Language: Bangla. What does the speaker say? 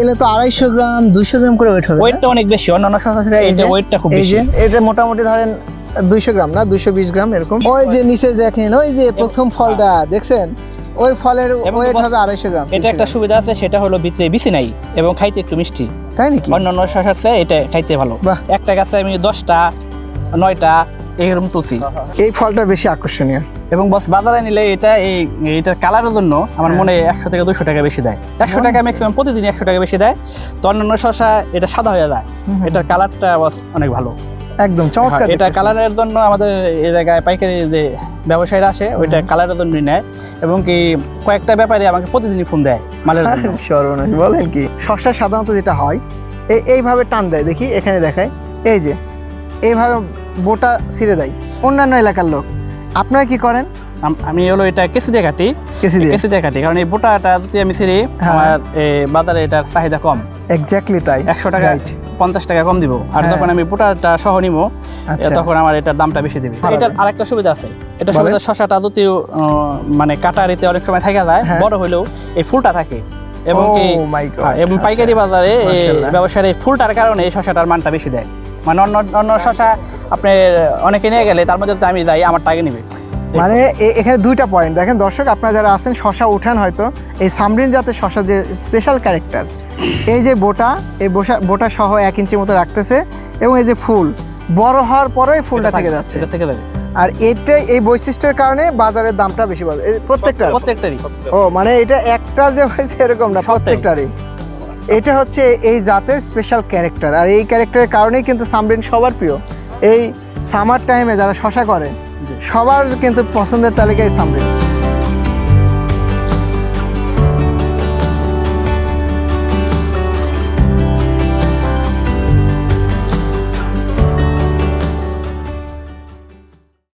এলে তো আড়াইশো গ্রাম দুইশো গ্রাম করে ওয়েট হবে? ওয়েটটা অনেক বেশি অন্যান্য থেকে এই যে ওয়েটটা খুব বেশি। এটা মোটামুটি ধরেন দুইশো গ্রাম না দুইশো বিশ গ্রাম এরকম। ওই যে নিচে দেখেন ওই যে প্রথম ফলটা দেখছেন? ওই ফলের ওয়েট হবে আড়াইশো গ্রাম এটা একটা সুবিধা আছে সেটা হলো ভিতরে বিচি নাই এবং খাইতে একটু মিষ্টি। তাই নাকি? অন্যান্য শশার চেয়ে এটা খাইতে ভালো। একটা গাছে আমি দশটা নয়টা এরকম তুলছি। এই ফলটা বেশি আকর্ষণীয়। এবং বস বাজারে নিলে এটা এই এটার কালারের জন্য আমার হ্যাঁ। মনে হয় একশো থেকে দুশো টাকা বেশি দেয়। একশো টাকা ম্যাক্সিমাম প্রতিদিন একশো টাকা বেশি দেয়। তো অন্যান্য শশা এটা সাদা হয়ে যায়। এটার কালারটা বস অনেক ভালো। একদম চমৎকার হ্যাঁ, এটা কালারের জন্য আমাদের এই জায়গায় পাইকারি যে ব্যবসায়ীরা আসে ওইটা কালারের জন্যই নেয়। এবং কি কয়েকটা ব্যাপারে আমাকে প্রতিদিনই ফোন দেয় মালের জন্য। সর্বনাশ। বলেন কি শশা সাধারণত যেটা হয় এই এইভাবে টান দেয়। দেখি এখানে দেখায়। এই যে এইভাবে বোটা ছিঁড়ে দেয়। অন্যান্য এলাকার লোক। আপনারা কি করেন আমি হলো এটা কেসি দিয়ে কাটি কেসি দিয়ে কেসি দিয়ে কাটি কারণ এই বোটাটা যদি আমি ছিঁড়ি হ্যাঁ। আমার এ, বাজারে এটার চাহিদা কম এক্স্যাক্টলি তাই একশো টাকা. পঞ্চাশ টাকা কম দিব আর হ্যাঁ। যখন আমি বোটাটা সহ নিবো আচ্ছা। তখন আমার এটার দামটা বেশি দিবে এটার আরেকটা সুবিধা আছে এটা। সুবিধা শশাটা যদিও আহ, মানে কাটারিতে অনেক সময় থাকা যায় হ্যাঁ। বড় হলেও এই ফুলটা থাকে এবং Oh এবং আচ্ছা। পাইকারি বাজারে এই ব্যবসার এই ফুলটার কারণে এই শশাটার মানটা বেশি দেয় মানে অন্য অন্য শশা আপনি অনেকে নিয়ে গেলে তার মধ্যে আমি যাই আমার টাকা নিবে। মানে এখানে দুইটা পয়েন্ট দেখেন দর্শক আপনারা যারা আছেন শশা উঠান হয়তো। এই সামরিন জাতের শশা যে স্পেশাল ক্যারেক্টার এই যে বোটা এই বোটা বোটা সহ এক ইঞ্চি মতো রাখতেছে এবং এই যে ফুল বড় হওয়ার পরেই ফুলটা থেকে যাচ্ছে। থেকে যাবে। আর এটাই এই বৈশিষ্ট্যের কারণে বাজারের দামটা বেশি বাড়বে। প্রত্যেকটা প্রত্যেকটারই। ও মানে এটা একটা যে হয়েছে এরকম না প্রত্যেকটারই। এটা হচ্ছে এই জাতের স্পেশাল ক্যারেক্টার আর এই ক্যারেক্টারের কারণেই কিন্তু সামরিন সবার প্রিয়। এই সামার টাইমে যারা শশা করে সবার কিন্তু পছন্দের তালিকায় সামরিন